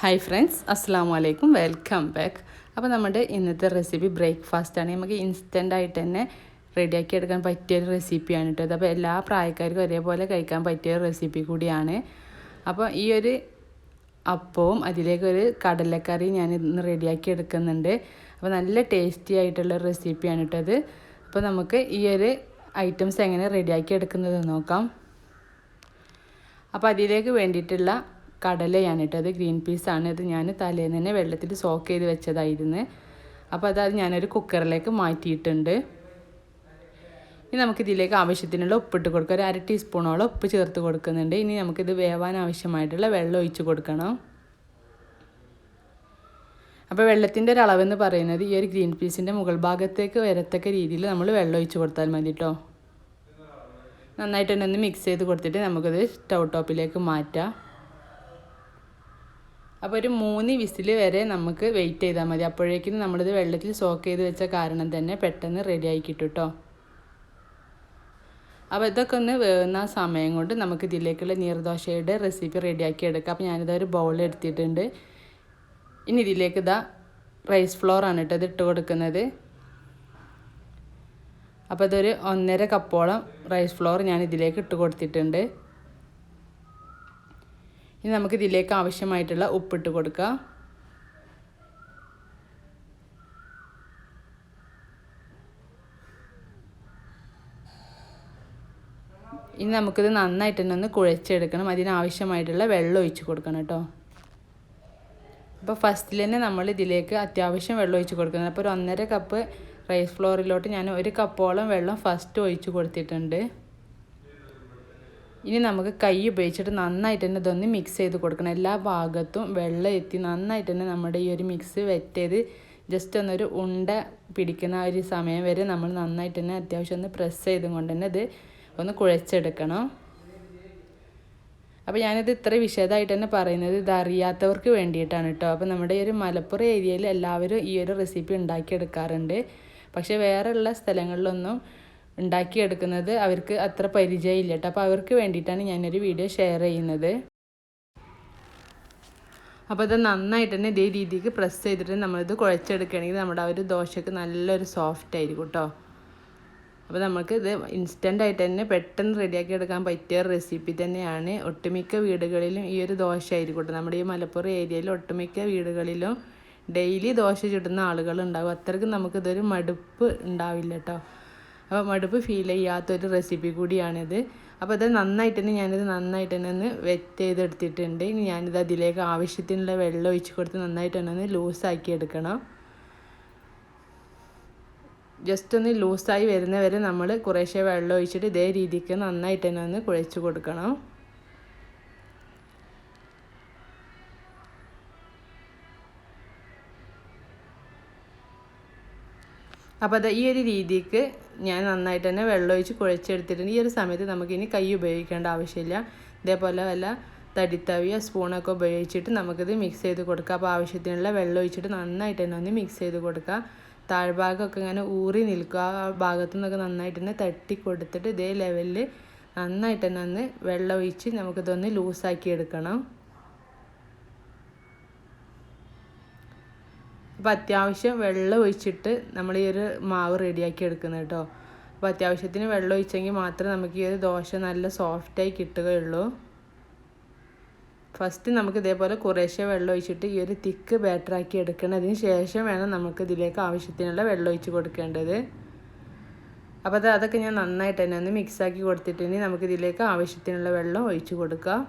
Hi friends അസ്സാം വലൈക്കും welcome back അപ്പോൾ നമ്മുടെ ഇന്നത്തെ റെസിപ്പി ബ്രേക്ക്ഫാസ്റ്റാണ് നമുക്ക് ഇൻസ്റ്റന്റ് ആയിട്ട് തന്നെ റെഡിയാക്കി എടുക്കാൻ പറ്റിയ ഒരു റെസിപ്പിയാണ് കേട്ടോ അപ്പോൾ എല്ലാ പ്രായക്കാർക്കും ഒരേപോലെ കഴിക്കാൻ പറ്റിയ ഒരു റെസിപ്പി കൂടിയാണ്. അപ്പോൾ ഈ ഒരു അപ്പവും അതിലേക്കൊരു കടലക്കറി ഞാൻ ഇന്ന് റെഡിയാക്കി എടുക്കുന്നുണ്ട്. അപ്പോൾ നല്ല ടേസ്റ്റി ആയിട്ടുള്ള റെസിപ്പിയാണ് കേട്ടോ അത് അപ്പോൾ നമുക്ക് ഈ ഒരു ഐറ്റംസ് എങ്ങനെ റെഡിയാക്കി എടുക്കുന്നത് നോക്കാം. അപ്പോൾ അതിലേക്ക് വേണ്ടിയിട്ടുള്ള കടലയാണ് കേട്ടോ അത് ഗ്രീൻ പീസാണ് അത് ഞാൻ തലേന്ന് തന്നെ വെള്ളത്തിൽ സോക്ക് ചെയ്ത് വെച്ചതായിരുന്നു. അപ്പോൾ അത് ഞാനൊരു കുക്കറിലേക്ക് മാറ്റിയിട്ടുണ്ട്. ഇനി നമുക്ക് ഇതിലേക്ക് ആവശ്യത്തിനുള്ള ഉപ്പിട്ട് കൊടുക്കുക ഒരു അര ടീസ്പൂണോളം ഉപ്പ് ചേർത്ത് കൊടുക്കുന്നുണ്ട്. ഇനി നമുക്കിത് വേവാൻ ആവശ്യമായിട്ടുള്ള വെള്ളം ഒഴിച്ച് കൊടുക്കണം. അപ്പോൾ വെള്ളത്തിന്റെ ഒരു അളവെന്ന് പറയുന്നത് ഈ ഒരു ഗ്രീൻ പീസിന്റെ മുകൾ ഭാഗത്തേക്ക് വരത്തക്ക രീതിയിൽ നമ്മൾ വെള്ളം ഒഴിച്ച് കൊടുത്താൽ മതി കേട്ടോ നന്നായിട്ട് തന്നെ ഒന്ന് മിക്സ് ചെയ്ത് കൊടുത്തിട്ട് നമുക്കത് സ്റ്റൗ ടോപ്പിലേക്ക് മാറ്റാം. അപ്പോൾ ഒരു മൂന്ന് വിസിൽ വരെ നമുക്ക് വെയിറ്റ് ചെയ്താൽ മതി. അപ്പോഴേക്കും നമ്മളിത് വെള്ളത്തിൽ സോക്ക് ചെയ്ത് വെച്ച കാരണം തന്നെ പെട്ടെന്ന് റെഡി ആയി കിട്ടും കേട്ടോ അപ്പോൾ ഇതൊക്കെ ഒന്ന് വേവുന്ന സമയം കൊണ്ട് നമുക്ക് ഇതിലേക്കുള്ള നീർദോശയുടെ റെസിപ്പി റെഡിയാക്കി എടുക്കാം. അപ്പോൾ ഞാനിത് ഒരു ബൗൾ എടുത്തിട്ടുണ്ട്. ഇനി ഇതിലേക്ക് ഇതാ റൈസ് ഫ്ലോർ ആണ് കേട്ടോ ഇത് ഇട്ട് കൊടുക്കുന്നത്. അപ്പോൾ ഇതൊരു ഒന്നര കപ്പോളം റൈസ് ഫ്ലോർ ഞാൻ ഇതിലേക്ക് ഇട്ട് കൊടുത്തിട്ടുണ്ട്. ഇനി നമുക്ക് ഇതിലേക്ക് ആവശ്യമായിട്ടുള്ള ഉപ്പിട്ട് കൊടുക്കുക ഇനി നമുക്കിത് നന്നായിട്ട് തന്നെ ഒന്ന് കുഴച്ചെടുക്കണം. അതിനാവശ്യമായിട്ടുള്ള വെള്ളം ഒഴിച്ച് കൊടുക്കണം കേട്ടോ. അപ്പോൾ ഫസ്റ്റിൽ തന്നെ നമ്മൾ ഇതിലേക്ക് അത്യാവശ്യം വെള്ളം ഒഴിച്ച് കൊടുക്കുന്നത്. അപ്പോൾ ഒരു ഒന്നര കപ്പ് റൈസ് ഫ്ലോറിലോട്ട് ഞാൻ ഒരു കപ്പോളം വെള്ളം ഫസ്റ്റ് ഒഴിച്ച് കൊടുത്തിട്ടുണ്ട്. ഇനി നമുക്ക് കൈ ഉപയോഗിച്ചിട്ട് നന്നായിട്ട് തന്നെ ഇതൊന്ന് മിക്സ് ചെയ്ത് കൊടുക്കണം. എല്ലാ ഭാഗത്തും വെള്ളം എത്തി നന്നായിട്ട് തന്നെ നമ്മുടെ ഈ ഒരു മിക്സ് വെറ്റ് ചെയ്ത് ജസ്റ്റ് ഒന്നൊരു ഉണ്ട പിടിക്കുന്ന ഒരു സമയം വരെ നമ്മൾ നന്നായിട്ട് തന്നെ അത്യാവശ്യം ഒന്ന് പ്രസ് ചെയ്തും കൊണ്ട് തന്നെ ഇത് ഒന്ന് കുഴച്ചെടുക്കണം. അപ്പോൾ ഞാനിത് ഇത്ര വിശദമായിട്ട് തന്നെ പറയുന്നത് ഇത് അറിയാത്തവർക്ക് വേണ്ടിയിട്ടാണ് കേട്ടോ അപ്പോൾ നമ്മുടെ ഈ ഒരു മലപ്പുറം ഏരിയയിൽ എല്ലാവരും ഈ ഒരു റെസിപ്പി ഉണ്ടാക്കിയെടുക്കാറുണ്ട്. പക്ഷേ വേറെയുള്ള സ്ഥലങ്ങളിലൊന്നും ഉണ്ടാക്കിയെടുക്കുന്നത് അവർക്ക് അത്ര പരിചയമില്ല കേട്ടോ. അപ്പോൾ അവർക്ക് വേണ്ടിയിട്ടാണ് ഞാനൊരു വീഡിയോ ഷെയർ ചെയ്യുന്നത്. അപ്പോൾ ഇത് നന്നായിട്ട് തന്നെ ഇതേ രീതിക്ക് പ്രസ് ചെയ്തിട്ട് നമ്മളിത് കുഴച്ചെടുക്കുകയാണെങ്കിൽ നമ്മുടെ ആ ഒരു ദോശക്ക് നല്ലൊരു സോഫ്റ്റ് ആയിരിക്കും കേട്ടോ. അപ്പോൾ നമുക്ക് ഇത് ഇൻസ്റ്റന്റ് ആയിട്ട് തന്നെ പെട്ടെന്ന് റെഡിയാക്കി എടുക്കാൻ പറ്റിയ റെസിപ്പി തന്നെയാണ്. ഒട്ടുമിക്ക വീടുകളിലും ഈ ഒരു ദോശ ആയിരിക്കും കേട്ടോ. നമ്മുടെ ഈ മലപ്പുറം ഏരിയയിൽ ഒട്ടുമിക്ക വീടുകളിലും ഡെയിലി ദോശ ചുടുന്ന ആളുകളുണ്ടാകും അത്രയ്ക്ക് നമുക്കിതൊരു മടുപ്പ് ഉണ്ടാവില്ല കേട്ടോ. അപ്പോൾ മടുപ്പ് ഫീൽ ചെയ്യാത്തൊരു റെസിപ്പി കൂടിയാണിത്. അപ്പോൾ അത് നന്നായിട്ട് തന്നെ ഞാനിത് നന്നായിട്ട് തന്നെ ഒന്ന് വെറ്റ് ചെയ്തെടുത്തിട്ടുണ്ട്. ഇനി ഞാനിത് അതിലേക്ക് ആവശ്യത്തിനുള്ള വെള്ളം ഒഴിച്ച് കൊടുത്ത് നന്നായിട്ട് തന്നെ ഒന്ന് ലൂസാക്കി എടുക്കണം. ജസ്റ്റ് ഒന്ന് ലൂസായി വരുന്നവരെ നമ്മൾ കുറേശ്ശെ വെള്ളം ഒഴിച്ചിട്ട് ഇതേ രീതിക്ക് നന്നായിട്ട് തന്നെ ഒന്ന് കുഴച്ച് കൊടുക്കണം. അപ്പോൾ അത് ഈ ഒരു രീതിക്ക് ഞാൻ നന്നായിട്ട് തന്നെ വെള്ളമൊഴിച്ച് കുഴച്ചെടുത്തിട്ടുണ്ട്. ഈ ഒരു സമയത്ത് നമുക്കിനി കൈ ഉപയോഗിക്കേണ്ട ആവശ്യമില്ല. ഇതേപോലെ വല്ല തടിത്തവിയോ സ്പൂണൊക്കെ ഉപയോഗിച്ചിട്ട് നമുക്കിത് മിക്സ് ചെയ്ത് കൊടുക്കാം. അപ്പോൾ ആവശ്യത്തിനുള്ള വെള്ളം ഒഴിച്ചിട്ട് നന്നായിട്ട് തന്നെ ഒന്ന് മിക്സ് ചെയ്ത് കൊടുക്കുക താഴ്ഭാഗമൊക്കെ ഇങ്ങനെ ഊറി നിൽക്കുക. ആ ഭാഗത്തു നിന്നൊക്കെ നന്നായിട്ട് തന്നെ തട്ടി കൊടുത്തിട്ട് ഇതേ ലെവലിൽ നന്നായിട്ട് തന്നെ ഒന്ന് വെള്ളം ഒഴിച്ച് നമുക്കിതൊന്ന് ലൂസാക്കി എടുക്കണം. അപ്പോൾ അത്യാവശ്യം വെള്ളം ഒഴിച്ചിട്ട് നമ്മൾ ഈ ഒരു മാവ് റെഡിയാക്കി എടുക്കുന്നത് കേട്ടോ. അപ്പോൾ അത്യാവശ്യത്തിന് വെള്ളം ഒഴിച്ചെങ്കിൽ മാത്രമേ നമുക്ക് ഈ ഒരു ദോശ നല്ല സോഫ്റ്റായി കിട്ടുകയുള്ളൂ. ഫസ്റ്റ് നമുക്ക് ഇതേപോലെ കുറേശ്ശെ വെള്ളം ഒഴിച്ചിട്ട് ഈ ഒരു തിക്ക് ബാറ്ററാക്കി എടുക്കേണ്ടതിന് ശേഷം വേണം നമുക്ക് ഇതിലേക്ക് ആവശ്യത്തിനുള്ള വെള്ളം ഒഴിച്ച് കൊടുക്കേണ്ടത്. അപ്പോൾ അത് അതൊക്കെ ഞാൻ നന്നായിട്ട് തന്നെ ഒന്ന് മിക്സാക്കി കൊടുത്തിട്ടുണ്ടെങ്കിൽ നമുക്ക് ഇതിലേക്ക് ആവശ്യത്തിനുള്ള വെള്ളം ഒഴിച്ച് കൊടുക്കാം.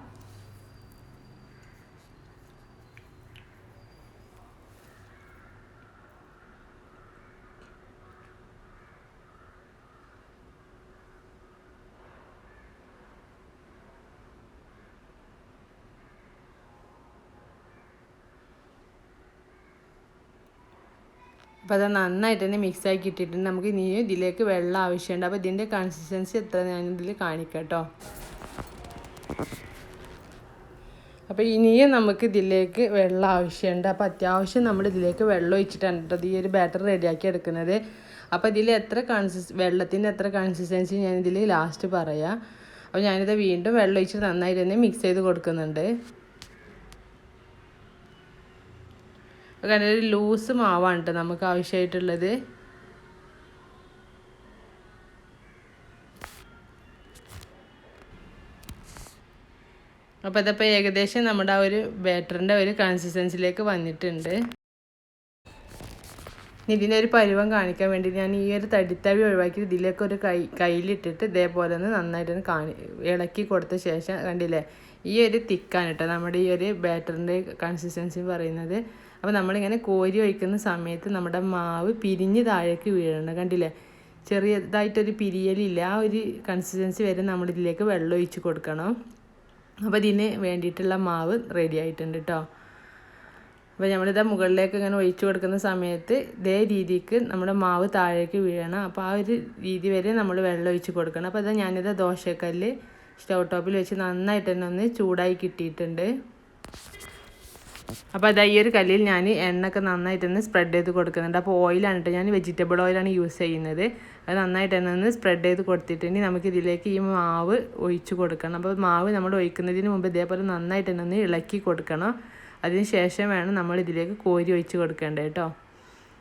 അപ്പോൾ അത് നന്നായിട്ട് തന്നെ മിക്സ് ആക്കി ഇട്ടിട്ടുണ്ട് നമുക്ക് ഇനിയും ഇതിലേക്ക് വെള്ളം ആവശ്യമുണ്ട്. അപ്പോൾ ഇതിന്റെ കൺസിസ്റ്റൻസി എത്ര ഞാനിതിൽ കാണിക്കാം കേട്ടോ അപ്പോൾ ഇനിയും നമുക്ക് ഇതിലേക്ക് വെള്ളം ആവശ്യമുണ്ട്. അപ്പോൾ അത്യാവശ്യം നമ്മൾ ഇതിലേക്ക് വെള്ളം ഒഴിച്ചിട്ടാണ് കേട്ടോ ഈ ഒരു ബാറ്റർ റെഡിയാക്കി എടുക്കുന്നത്. അപ്പോൾ ഇതിൽ എത്ര കൺസിസ് വെള്ളത്തിന്റെ എത്ര കൺസിസ്റ്റൻസി ഞാൻ ഞാനിതിൽ ലാസ്റ്റ് പറയാം. അപ്പോൾ ഞാനിത് വീണ്ടും വെള്ളം ഒഴിച്ച് നന്നായിട്ട് തന്നെ മിക്സ് ചെയ്ത് കൊടുക്കുന്നുണ്ട്. കാരണം ഒരു ലൂസ് മാവാണ് കേട്ടോ നമുക്ക് ആവശ്യമായിട്ടുള്ളത്. അപ്പോൾ ഇതപ്പോൾ ഏകദേശം നമ്മുടെ ആ ഒരു ബാറ്ററിന്റെ ഒരു കൺസിസ്റ്റൻസിലേക്ക് വന്നിട്ടുണ്ട്. ഇതിന്റെ ഒരു പരുവം കാണിക്കാൻ വേണ്ടി ഞാൻ ഈ ഒരു തടിത്തവി ഒഴിവാക്കി ഇതിലേക്ക് ഒരു കൈ കയ്യിലിട്ടിട്ട് ഇതേപോലെ ഒന്ന് നന്നായിട്ടൊന്ന് കാണി ഇളക്കി കൊടുത്ത ശേഷം കണ്ടില്ലേ? ഈ ഒരു തിക്കാണ് കേട്ടോ നമ്മുടെ ഈ ഒരു ബാറ്ററിന്റെ കൺസിസ്റ്റൻസി പറയുന്നത്. അപ്പോൾ നമ്മളിങ്ങനെ കോരി ഒഴിക്കുന്ന സമയത്ത് നമ്മുടെ മാവ് പിരിഞ്ഞ് താഴേക്ക് വീഴണം. കണ്ടില്ലേ? ചെറിയതായിട്ടൊരു പിരിയലില്ല. ആ ഒരു കൺസിസ്റ്റൻസി വരെ നമ്മളിതിലേക്ക് വെള്ളം ഒഴിച്ച് കൊടുക്കണം. അപ്പോൾ ഇതിന് വേണ്ടിയിട്ടുള്ള മാവ് റെഡി ആയിട്ടുണ്ട് കേട്ടോ അപ്പോൾ നമ്മളിത് മുകളിലേക്ക് ഇങ്ങനെ ഒഴിച്ചു കൊടുക്കുന്ന സമയത്ത് ഇതേ രീതിക്ക് നമ്മുടെ മാവ് താഴേക്ക് വീഴണം. അപ്പോൾ ആ ഒരു രീതി വരെ നമ്മൾ വെള്ളം ഒഴിച്ച് കൊടുക്കണം. അപ്പോൾ അത് ഞാനിത് ദോശക്കല്ല് സ്റ്റൗ ടോപ്പിൽ വെച്ച് നന്നായിട്ട് തന്നെ ഒന്ന് ചൂടായി കിട്ടിയിട്ടുണ്ട്. അപ്പോൾ അതാ ഈ ഒരു കല്ലിൽ ഞാൻ എണ്ണയൊക്കെ നന്നായിട്ട് തന്നെ സ്പ്രെഡ് ചെയ്ത് കൊടുക്കുന്നുണ്ട്. അപ്പോൾ ഓയിലാണ് കേട്ടോ ഞാൻ വെജിറ്റബിൾ ഓയിലാണ് യൂസ് ചെയ്യുന്നത്. അത് നന്നായിട്ട് തന്നെ ഒന്ന് സ്പ്രെഡ് ചെയ്ത് കൊടുത്തിട്ടുണ്ടെങ്കിൽ നമുക്ക് ഇതിലേക്ക് ഈ മാവ് ഒഴിച്ച് കൊടുക്കണം. അപ്പോൾ മാവ് നമ്മൾ ഒഴിക്കുന്നതിന് മുമ്പ് ഇതേപോലെ നന്നായിട്ട് തന്നെ ഒന്ന് ഇളക്കി കൊടുക്കണം. അതിന് ശേഷം വേണം നമ്മൾ ഇതിലേക്ക് കോരി ഒഴിച്ച് കൊടുക്കേണ്ടത് കേട്ടോ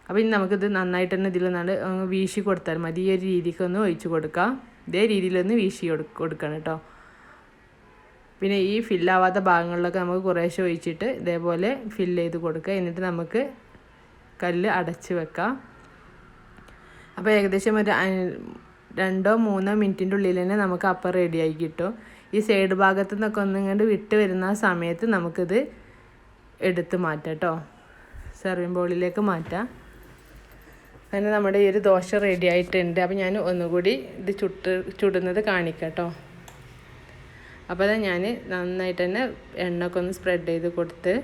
അപ്പോൾ ഇനി നമുക്കിത് നന്നായിട്ട് തന്നെ ഇതിൽ നല്ല വീശി കൊടുത്താൽ മതി. ഈ ഒരു രീതിക്ക് ഒന്ന് ഒഴിച്ച് കൊടുക്കാം. ഇതേ രീതിയിലൊന്ന് വീശി കൊടുക്കണം കേട്ടോ പിന്നെ ഈ ഫില്ലാവാത്ത ഭാഗങ്ങളിലൊക്കെ നമുക്ക് കുറേശ്ശെ ഒഴിച്ചിട്ട് ഇതേപോലെ ഫില്ല് ചെയ്ത് കൊടുക്കുക. എന്നിട്ട് നമുക്ക് കല്ല് അടച്ച് വെക്കാം. അപ്പോൾ ഏകദേശം ഒരു രണ്ടോ മൂന്നോ മിനിറ്റിന്റെ ഉള്ളിൽ തന്നെ നമുക്ക് അപ്പം റെഡിയായി കിട്ടും. ഈ സൈഡ് ഭാഗത്തു നിന്നൊക്കെ ഒന്നിങ്ങോട്ട് വിട്ട് വരുന്ന സമയത്ത് നമുക്കിത് എടുത്ത് മാറ്റാം കേട്ടോ. സെർവിങ് ബോളിലേക്ക് മാറ്റാം. അങ്ങനെ നമ്മുടെ ഈ ഒരു ദോശ റെഡി ആയിട്ടുണ്ട്. അപ്പോൾ ഞാൻ ഒന്നുകൂടി ഇത് ചുട്ട് ചുടുന്നത് കാണിക്കാം കേട്ടോ. അപ്പോൾ ഞാൻ നന്നായിട്ട് തന്നെ എണ്ണയൊക്കെ ഒന്ന് സ്പ്രെഡ് ചെയ്ത് കൊടുത്ത്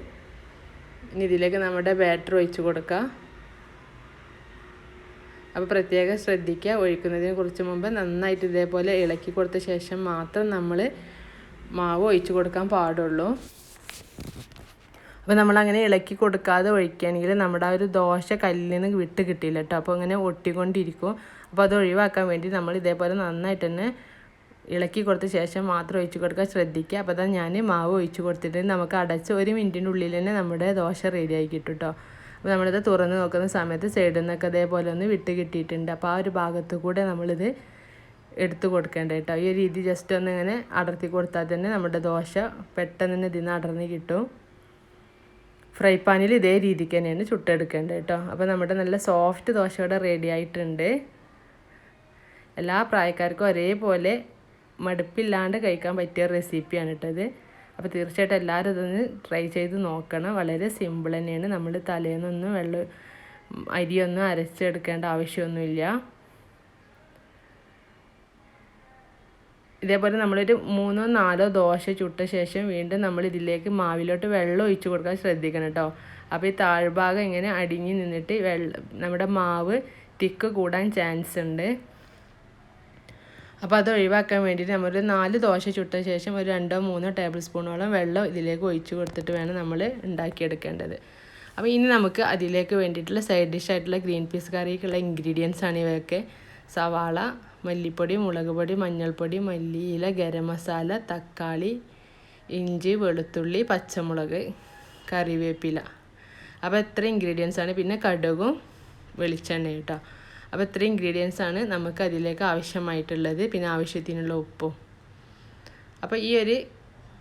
ഇനി ഇതിലേക്ക് നമ്മുടെ ബാറ്റർ ഒഴിച്ച് കൊടുക്കുക അപ്പോൾ പ്രത്യേകം ശ്രദ്ധിക്കുക ഒഴിക്കുന്നതിന് കുറച്ച് മുമ്പ് നന്നായിട്ട് ഇതേപോലെ ഇളക്കി കൊടുത്ത ശേഷം മാത്രം നമ്മൾ മാവ് ഒഴിച്ച് കൊടുക്കാൻ പാടുള്ളൂ. അപ്പോൾ നമ്മളങ്ങനെ ഇളക്കി കൊടുക്കാതെ ഒഴിക്കുകയാണെങ്കിൽ നമ്മുടെ ആ ഒരു ദോശ കല്ലിൽ നിന്ന് വിട്ട് കിട്ടിയില്ല കേട്ടോ അപ്പോൾ അങ്ങനെ ഒട്ടിക്കൊണ്ടിരിക്കും. അപ്പോൾ അത് ഒഴിവാക്കാൻ വേണ്ടി നമ്മൾ ഇതേപോലെ നന്നായിട്ട് തന്നെ ഇളക്കി കൊടുത്ത ശേഷം മാത്രം ഒഴിച്ച് കൊടുക്കാൻ ശ്രദ്ധിക്കുക. അപ്പോൾ തന്നെ ഞാൻ മാവ് ഒഴിച്ച് കൊടുത്തിട്ട് നമുക്ക് അടച്ച് ഒരു മിനിറ്റിന്റെ ഉള്ളിൽ തന്നെ നമ്മുടെ ദോശ റെഡി ആയി കിട്ടും കേട്ടോ അപ്പോൾ നമ്മളിത് തുറന്ന് നോക്കുന്ന സമയത്ത് സൈഡിൽ നിന്നൊക്കെ അതേപോലെ ഒന്ന് വിട്ട് കിട്ടിയിട്ടുണ്ട്. അപ്പോൾ ആ ഒരു ഭാഗത്ത് കൂടെ നമ്മളിത് എടുത്തു കൊടുക്കേണ്ട കേട്ടോ ഈ ഒരു രീതി ജസ്റ്റ് ഒന്ന് ഇങ്ങനെ അടർത്തി കൊടുത്താൽ തന്നെ നമ്മുടെ ദോശ പെട്ടെന്ന് തന്നെ ഇതിൽ നിന്ന് അടർന്ന് കിട്ടും. ഫ്രൈ പാനിൽ ഇതേ രീതിക്ക് തന്നെയാണ് ചുട്ടെടുക്കേണ്ടത് കേട്ടോ അപ്പോൾ നമ്മുടെ നല്ല സോഫ്റ്റ് ദോശ ഇവിടെ റെഡി ആയിട്ടുണ്ട്. എല്ലാ പ്രായക്കാർക്കും ഒരേപോലെ മടുപ്പില്ലാണ്ട് കഴിക്കാൻ പറ്റിയ റെസിപ്പിയാണ് കേട്ടത് അപ്പോൾ തീർച്ചയായിട്ടും എല്ലാവരും ഇതൊന്ന് ട്രൈ ചെയ്ത് നോക്കണം. വളരെ സിമ്പിൾ തന്നെയാണ്. നമ്മൾ തലേന്നൊന്നും വെള്ളം അരിയൊന്നും അരച്ചെടുക്കേണ്ട ആവശ്യമൊന്നുമില്ല. ഇതേപോലെ നമ്മളൊരു മൂന്നോ നാലോ ദോശ ചുട്ട ശേഷം വീണ്ടും നമ്മൾ ഇതിലേക്ക് മാവിലോട്ട് വെള്ളം ഒഴിച്ചു കൊടുക്കാൻ ശ്രദ്ധിക്കണം കേട്ടോ അപ്പോൾ ഈ താഴ്ഭാഗം ഇങ്ങനെ അടിഞ്ഞു നിന്നിട്ട് വെള്ളം നമ്മുടെ മാവ് തിക്ക് കൂടാൻ ചാൻസ് ഉണ്ട്. അപ്പോൾ അത് ഒഴിവാക്കാൻ വേണ്ടിയിട്ട് നമ്മൾ നാല് ദോശ ചുട്ട ശേഷം ഒരു രണ്ടോ മൂന്നോ ടേബിൾ സ്പൂണോളം വെള്ളം ഇതിലേക്ക് ഒഴിച്ച് കൊടുത്തിട്ട് വേണം നമ്മൾ ഉണ്ടാക്കിയെടുക്കേണ്ടത്. അപ്പോൾ ഇനി നമുക്ക് അതിലേക്ക് വേണ്ടിയിട്ടുള്ള സൈഡ് ഡിഷ് ആയിട്ടുള്ള ഗ്രീൻ പീസ് കറിക്കുള്ള ഇൻഗ്രീഡിയൻസ് ആണ് ഇവയൊക്കെ. സവാള മല്ലിപ്പൊടി മുളക് പൊടി മഞ്ഞൾപ്പൊടി മല്ലിയില ഗരം മസാല തക്കാളി ഇഞ്ചി വെളുത്തുള്ളി പച്ചമുളക് കറിവേപ്പില. അപ്പോൾ എത്ര ഇൻഗ്രീഡിയൻസ് ആണ്? പിന്നെ കടുകും വെളിച്ചെണ്ണ കേട്ടോ അപ്പോൾ ഇത്രയും ഇൻഗ്രീഡിയൻസ് ആണ് നമുക്ക് അതിലേക്ക് ആവശ്യമായിട്ടുള്ളത്. പിന്നെ ആവശ്യത്തിനുള്ള ഉപ്പും. അപ്പോൾ ഈ ഒരു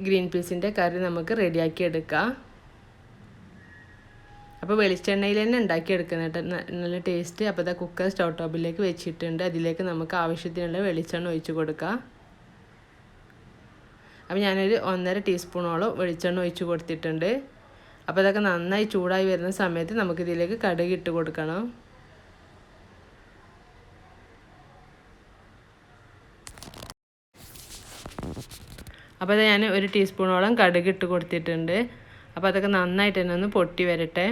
ഗ്രീൻ പീസിന്റെ കറി നമുക്ക് റെഡിയാക്കി എടുക്കാം. അപ്പോൾ വെളിച്ചെണ്ണയിൽ തന്നെ ഉണ്ടാക്കിയെടുക്കുന്ന കേട്ടോ. നല്ല ടേസ്റ്റ് അപ്പോൾ ഇതാ കുക്കർ സ്റ്റൗ ടോപ്പിലേക്ക് വെച്ചിട്ടുണ്ട്. അതിലേക്ക് നമുക്ക് ആവശ്യത്തിനുള്ള വെളിച്ചെണ്ണ ഒഴിച്ച് കൊടുക്കാം. അപ്പോൾ ഞാനൊരു ഒന്നര ടീസ്പൂണോളം വെളിച്ചെണ്ണ ഒഴിച്ച് കൊടുത്തിട്ടുണ്ട്. അപ്പോൾ ഇതൊക്കെ നന്നായി ചൂടായി വരുന്ന സമയത്ത് നമുക്കിതിലേക്ക് കടുക് ഇട്ട് കൊടുക്കണം. അപ്പോൾ അത് ഞാൻ ഒരു ടീസ്പൂണോളം കടുക് ഇട്ട് കൊടുത്തിട്ടുണ്ട്. അപ്പോൾ അതൊക്കെ നന്നായിട്ട് തന്നെ ഒന്ന് പൊട്ടി വരട്ടെ.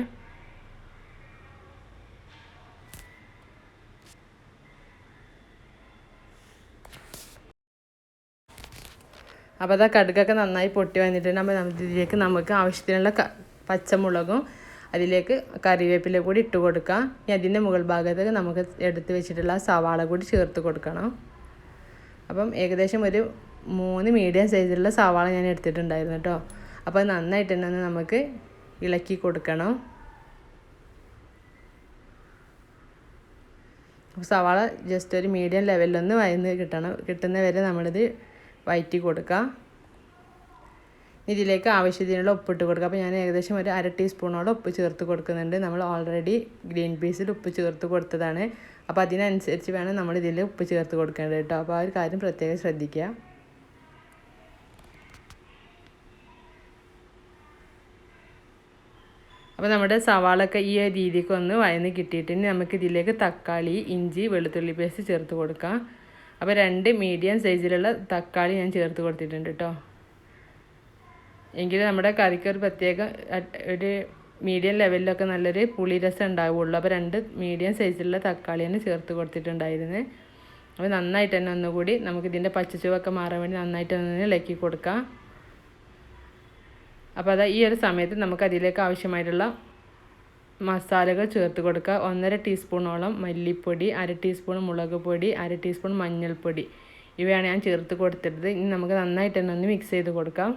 അപ്പോൾ അതാ കടുകൊക്കെ നന്നായി പൊട്ടി വന്നിട്ടുണ്ട്. അപ്പോൾ ഇതിലേക്ക് നമുക്ക് ആവശ്യത്തിനുള്ള പച്ചമുളകും അതിലേക്ക് കറിവേപ്പില കൂടി ഇട്ട് കൊടുക്കാം. ഇനി അതിന്റെ മുകൾ ഭാഗത്തേക്ക് നമുക്ക് എടുത്ത് വെച്ചിട്ടുള്ള സവാള കൂടി ചേർത്ത് കൊടുക്കണം. അപ്പം ഏകദേശം ഒരു മൂന്ന് മീഡിയം സൈസിലുള്ള സവാള ഞാൻ എടുത്തിട്ടുണ്ടായിരുന്നു കേട്ടോ. അപ്പോൾ നന്നായിട്ട് തന്നെ നമുക്ക് ഇളക്കി കൊടുക്കണം. സവാള ജസ്റ്റ് ഒരു മീഡിയം ലെവലിലൊന്ന് വയന്ന് കിട്ടണം കിട്ടുന്ന വരെ നമ്മളിത് വയറ്റി കൊടുക്കുക ഇതിലേക്ക് ആവശ്യത്തിനുള്ള ഉപ്പിട്ട് കൊടുക്കുക അപ്പോൾ ഞാൻ ഏകദേശം ഒരു അര ടീസ്പൂണോളം ഉപ്പ് ചേർത്ത് കൊടുക്കുന്നുണ്ട്. നമ്മൾ ഓൾറെഡി ഗ്രീൻ പീസിൽ ഉപ്പ് ചേർത്ത് കൊടുത്തതാണ്. അപ്പോൾ അതിനനുസരിച്ച് വേണം നമ്മൾ ഇതിൽ ഉപ്പ് ചേർത്ത് കൊടുക്കേണ്ടത് കേട്ടോ. അപ്പോൾ ആ ഒരു കാര്യം പ്രത്യേകം ശ്രദ്ധിക്കുക. അപ്പോൾ നമ്മുടെ സവാളൊക്കെ ഈ രീതിക്ക് ഒന്ന് വയന്ന് കിട്ടിയിട്ട് നമുക്ക് ഇതിലേക്ക് തക്കാളി ഇഞ്ചി വെളുത്തുള്ളി പേസ്റ്റ് ചേർത്ത് കൊടുക്കാം. അപ്പോൾ രണ്ട് മീഡിയം സൈസിലുള്ള തക്കാളി ഞാൻ ചേർത്ത് കൊടുത്തിട്ടുണ്ട് കേട്ടോ എങ്കിലും നമ്മുടെ കറിക്ക് ഒരു പ്രത്യേക ഒരു മീഡിയം ലെവലിലൊക്കെ നല്ലൊരു പുളി രസം ഉണ്ടാവുള്ളൂ. അപ്പോൾ രണ്ട് മീഡിയം സൈസിലുള്ള തക്കാളി തന്നെ ചേർത്ത് കൊടുത്തിട്ടുണ്ടായിരുന്നു. അപ്പോൾ നന്നായിട്ട് തന്നെ ഒന്നുകൂടി നമുക്കിതിന്റെ പച്ചച്ചുവൊക്കെ മാറാൻ വേണ്ടി നന്നായിട്ട് ഒന്ന് ഇളക്കി കൊടുക്കാം. അപ്പോൾ അതാ ഈ ഒരു സമയത്ത് നമുക്ക് അതിലേക്ക് ആവശ്യമായിട്ടുള്ള മസാലകൾ ചേർത്ത് കൊടുക്കുക. ഒന്നര ടീസ്പൂണോളം മല്ലിപ്പൊടി അര ടീസ്പൂൺ മുളക് പൊടി അര ടീസ്പൂൺ മഞ്ഞൾപ്പൊടി. ഇവയാണ് ഞാൻ ചേർത്ത് കൊടുത്തിട്ടത്. ഇനി നമുക്ക് നന്നായിട്ട് തന്നെ ഒന്ന് മിക്സ് ചെയ്ത് കൊടുക്കാം.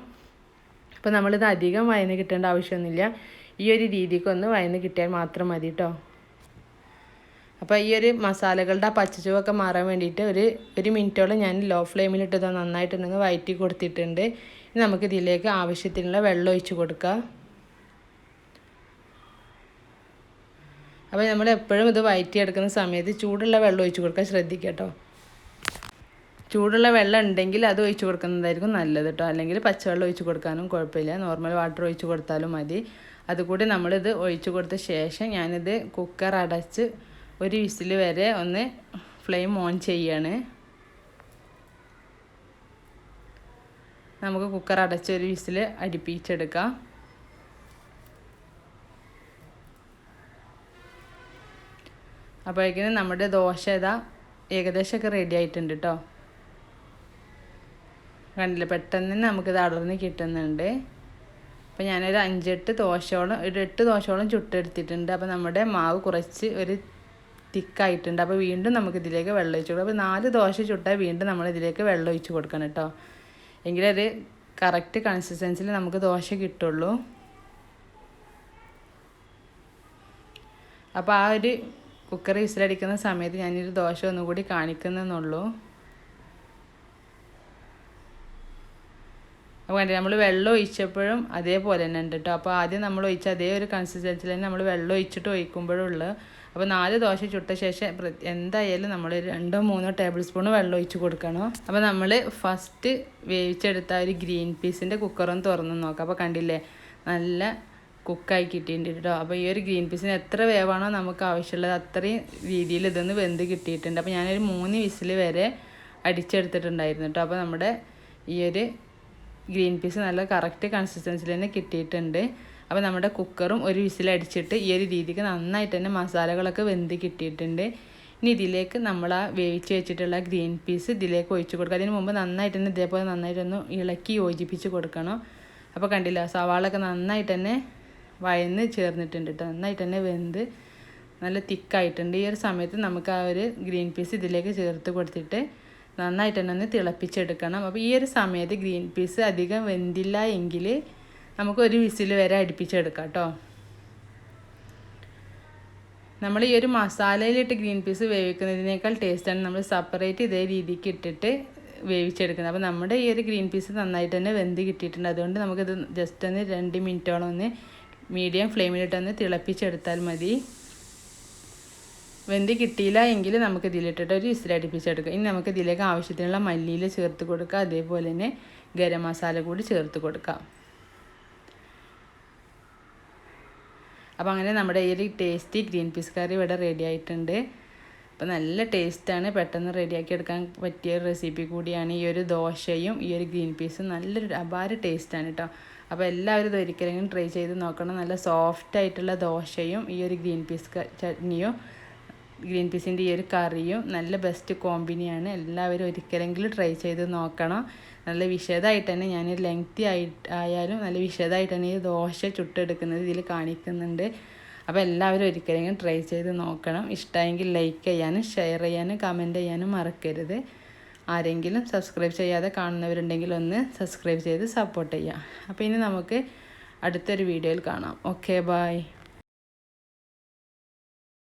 അപ്പോൾ നമ്മളിത് അധികം വയന്ന് കിട്ടേണ്ട ആവശ്യമൊന്നുമില്ല. ഈ ഒരു രീതിക്ക് ഒന്ന് വയന്ന് കിട്ടിയാൽ മാത്രം മതി കേട്ടോ അപ്പോൾ ഈ ഒരു മസാലകളുടെ ആ പച്ചച്ചുവൊക്കെ മാറാൻ വേണ്ടിയിട്ട് ഒരു ഒരു മിനിറ്റോളം ഞാൻ ലോ ഫ്ലെയിമിലിട്ടത് നന്നായിട്ട് നിങ്ങൾ വയറ്റി കൊടുത്തിട്ടുണ്ട്. ഇനി ആവശ്യത്തിനുള്ള വെള്ളം ഒഴിച്ച് കൊടുക്കുക അപ്പോൾ നമ്മൾ എപ്പോഴും ഇത് വയറ്റിയെടുക്കുന്ന സമയത്ത് ചൂടുള്ള വെള്ളം ഒഴിച്ച് കൊടുക്കാൻ ശ്രദ്ധിക്കുക കേട്ടോ ചൂടുള്ള വെള്ളം ഉണ്ടെങ്കിൽ അത് ഒഴിച്ചു കൊടുക്കുന്നതായിരിക്കും നല്ലത് കേട്ടോ അല്ലെങ്കിൽ പച്ചവെള്ളം ഒഴിച്ചു കൊടുക്കാനും കുഴപ്പമില്ല. നോർമൽ വാട്ടർ ഒഴിച്ചു കൊടുത്താലും മതി. അതുകൂടി നമ്മളിത് ഒഴിച്ചു കൊടുത്ത ശേഷം ഞാനിത് കുക്കർ അടച്ച് ഒരു വിസിൽ വരെ ഒന്ന് ഫ്ലെയിം ഓൺ ചെയ്യാണ്. നമുക്ക് കുക്കർ അടച്ചൊരു വിസിൽ അടുപ്പിച്ചെടുക്കാം. അപ്പോഴേക്കിനും നമ്മുടെ ദോശ ഇതാ ഏകദേശമൊക്കെ റെഡി ആയിട്ടുണ്ട് കേട്ടോ കണ്ടില്ല? പെട്ടെന്ന് നമുക്കിത് അടർന്ന് കിട്ടുന്നുണ്ട്. അപ്പോൾ ഞാനൊരു അഞ്ചെട്ട് ദോശയോളം ഒരു എട്ട് ദോശയോളം ചുട്ടെടുത്തിട്ടുണ്ട്. അപ്പോൾ നമ്മുടെ മാവ് കുറച്ച് ഒരു തിക്കായിട്ടുണ്ട്. അപ്പോൾ വീണ്ടും നമുക്ക് ഇതിലേക്ക് വെള്ളം ഒഴിച്ച് കൊടുക്കാം. അപ്പോൾ നാല് ദോശ ചുട്ടാൽ വീണ്ടും നമ്മൾ ഇതിലേക്ക് വെള്ളം ഒഴിച്ച് കൊടുക്കണം കേട്ടോ എങ്കിലേ അത് കറക്റ്റ് കൺസിസ്റ്റൻസിൽ നമുക്ക് ദോശ കിട്ടുള്ളൂ. അപ്പോൾ ആ ഒരു കുക്കർ വിസിലടിക്കുന്ന സമയത്ത് ഞാനൊരു ദോശ ഒന്നുകൂടി കാണിക്കുന്നെന്നുള്ളൂ. അപ്പോൾ കണ്ടില്ല നമ്മൾ വെള്ളം ഒഴിച്ചപ്പോഴും അതേപോലെ തന്നെ ഉണ്ട് കേട്ടോ അപ്പോൾ ആദ്യം നമ്മൾ ഒഴിച്ച അതേ ഒരു കൺസിസ്റ്റൻസിൽ തന്നെ നമ്മൾ വെള്ളം ഒഴിച്ചിട്ട് ഒഴിക്കുമ്പോഴുള്ളൂ അപ്പോൾ നാല് ദോശ ചുട്ട ശേഷം എന്തായാലും നമ്മൾ രണ്ടോ മൂന്നോ ടേബിൾ സ്പൂൺ വെള്ളം ഒഴിച്ച് കൊടുക്കണം. അപ്പോൾ നമ്മൾ ഫസ്റ്റ് വേവിച്ചെടുത്ത ഒരു ഗ്രീൻ പീസിന്റെ കുക്കറൊന്ന് തുറന്ന് നോക്കാം. അപ്പോൾ കണ്ടില്ലേ? നല്ല കുക്കായി കിട്ടിയിട്ടുണ്ട് കേട്ടോ അപ്പോൾ ഈ ഒരു ഗ്രീൻ പീസിന് എത്ര വേവാണോ നമുക്ക് ആവശ്യമുള്ളത് അത്രയും രീതിയിൽ ഇതൊന്ന് വെന്ത് കിട്ടിയിട്ടുണ്ട്. അപ്പോൾ ഞാനൊരു മൂന്ന് വിസിൽ വരെ അടിച്ചെടുത്തിട്ടുണ്ടായിരുന്നു കേട്ടോ അപ്പോൾ നമ്മുടെ ഈ ഒരു ഗ്രീൻ പീസ് നല്ല കറക്റ്റ് കൺസിസ്റ്റൻസിൽ തന്നെ കിട്ടിയിട്ടുണ്ട്. അപ്പോൾ നമ്മുടെ കുക്കറും ഒരു വിസിലടിച്ചിട്ട് ഈ ഒരു രീതിക്ക് നന്നായിട്ട് തന്നെ മസാലകളൊക്കെ വെന്ത് കിട്ടിയിട്ടുണ്ട്. ഇനി ഇതിലേക്ക് നമ്മൾ ആ വേവിച്ച് വെച്ചിട്ടുള്ള ഗ്രീൻ പീസ് ഇതിലേക്ക് ഒഴിച്ച് കൊടുക്കുക. അതിന് മുമ്പ് നന്നായിട്ട് തന്നെ ഇതേപോലെ നന്നായിട്ടൊന്ന് ഇളക്കി യോജിപ്പിച്ച് കൊടുക്കണം. അപ്പോൾ കണ്ടില്ല സവാളൊക്കെ നന്നായിട്ട് തന്നെ വയന്ന് ചേർന്നിട്ടുണ്ട് കേട്ടോ നന്നായിട്ട് തന്നെ വെന്ത് നല്ല തിക്കായിട്ടുണ്ട്. ഈ ഒരു സമയത്ത് നമുക്ക് ആ ഒരു ഗ്രീൻ പീസ് ഇതിലേക്ക് ചേർത്ത് കൊടുത്തിട്ട് നന്നായിട്ട് തന്നെ ഒന്ന് തിളപ്പിച്ചെടുക്കണം. അപ്പോൾ ഈ ഒരു സമയത്ത് ഗ്രീൻ പീസ് അധികം വെന്തില്ല എങ്കിൽ നമുക്ക് ഒരു വിസിൽ വരെ അടുപ്പിച്ചെടുക്കാം കേട്ടോ. നമ്മൾ ഈ ഒരു മസാലയിലിട്ട് ഗ്രീൻ പീസ് വേവിക്കുന്നതിനേക്കാൾ ടേസ്റ്റാണ് നമ്മൾ സെപ്പറേറ്റ് ഇതേ രീതിക്ക് ഇട്ടിട്ട് വേവിച്ചെടുക്കുന്നത്. അപ്പോൾ നമ്മുടെ ഈ ഒരു ഗ്രീൻ പീസ് നന്നായിട്ട് തന്നെ വെന്ത് കിട്ടിയിട്ടുണ്ട്. അതുകൊണ്ട് നമുക്കിത് ജസ്റ്റ് ഒന്ന് രണ്ട് മിനിറ്റോളം ഒന്ന് മീഡിയം ഫ്ലെയിമിലിട്ടൊന്ന് തിളപ്പിച്ചെടുത്താൽ മതി. വെന്ത് കിട്ടിയില്ല എങ്കിൽ നമുക്ക് ഇതിലിട്ടിട്ട് ഒരു വിസിലടിപ്പിച്ചെടുക്കാം ഇനി നമുക്ക് ഇതിലേക്ക് ആവശ്യത്തിനുള്ള മല്ലിയിൽ ചേർത്ത് കൊടുക്കുക അതേപോലെ തന്നെ ഗരം മസാല കൂടി ചേർത്ത് കൊടുക്കാം. അപ്പോൾ അങ്ങനെ നമ്മുടെ ഈ ഒരു ടേസ്റ്റി ഗ്രീൻ പീസ് കറി ഇവിടെ റെഡി ആയിട്ടുണ്ട്. അപ്പോൾ നല്ല ടേസ്റ്റാണ് പെട്ടെന്ന് റെഡിയാക്കി എടുക്കാൻ പറ്റിയ റെസിപ്പി കൂടിയാണ് ഈ ഒരു ദോശയും ഈ ഒരു ഗ്രീൻ പീസും നല്ലൊരു അപാര ടേസ്റ്റാണ് കേട്ടോ അപ്പോൾ എല്ലാവരും ഇത് ഒരിക്കലെങ്കിലും ട്രൈ ചെയ്ത് നോക്കണം. നല്ല സോഫ്റ്റ് ആയിട്ടുള്ള ദോശയും ഈ ഒരു ഗ്രീൻ പീസ് ചട്നിയും ഗ്രീൻ പീസിന്റെ ഈ ഒരു കറിയും നല്ല ബെസ്റ്റ് കോമ്പിനിയാണ്. എല്ലാവരും ഒരിക്കലെങ്കിലും ട്രൈ ചെയ്ത് നോക്കണം. നല്ല വിശദമായിട്ട് തന്നെ ഞാൻ ലെങ്തി ആയിട്ട് ആയാലും നല്ല വിശദമായിട്ട് തന്നെ ഈ ദോശ ചുട്ടെടുക്കുന്നത് ഇതിൽ കാണിക്കുന്നുണ്ട്. അപ്പോൾ എല്ലാവരും ഒരിക്കലെങ്കിലും ട്രൈ ചെയ്ത് നോക്കണം. ഇഷ്ടമായെങ്കിൽ ലൈക്ക് ചെയ്യാനും ഷെയർ ചെയ്യാനും കമന്റ് ചെയ്യാനും മറക്കരുത്. ആരെങ്കിലും സബ്സ്ക്രൈബ് ചെയ്യാതെ കാണുന്നവരുണ്ടെങ്കിൽ ഒന്ന് സബ്സ്ക്രൈബ് ചെയ്ത് സപ്പോർട്ട് ചെയ്യാം. അപ്പോൾ ഇനി നമുക്ക് അടുത്തൊരു വീഡിയോയിൽ കാണാം. Okay bye